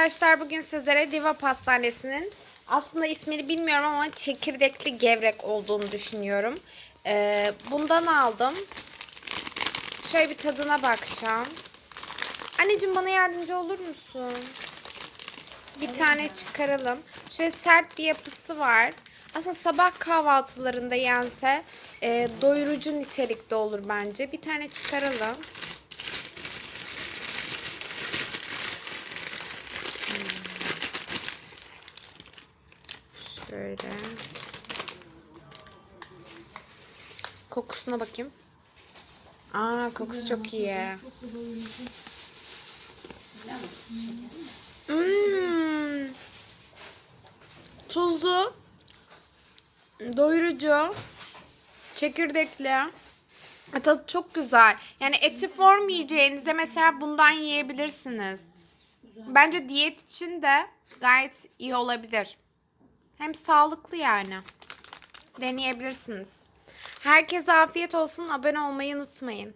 Arkadaşlar bugün sizlere Diva Pastanesi'nin aslında ismini bilmiyorum ama çekirdekli gevrek olduğunu düşünüyorum. Ee, bundan aldım. Şöyle bir tadına bakacağım. Anneciğim bana yardımcı olur musun? Bir tane çıkaralım. Şöyle sert bir yapısı var. Aslında sabah kahvaltılarında yense e, doyurucu nitelikte olur bence. Bir tane çıkaralım. Şöyle. Kokusuna bakayım. Aa kokusu çok iyi. Hmm. Tuzlu. Doyurucu. Çekirdekli. Tadı çok güzel. Yani eti form yiyeceğinize mesela bundan yiyebilirsiniz. Bence diyet için de gayet iyi olabilir. Hem sağlıklı yani. Deneyebilirsiniz. Herkese afiyet olsun. Abone olmayı unutmayın.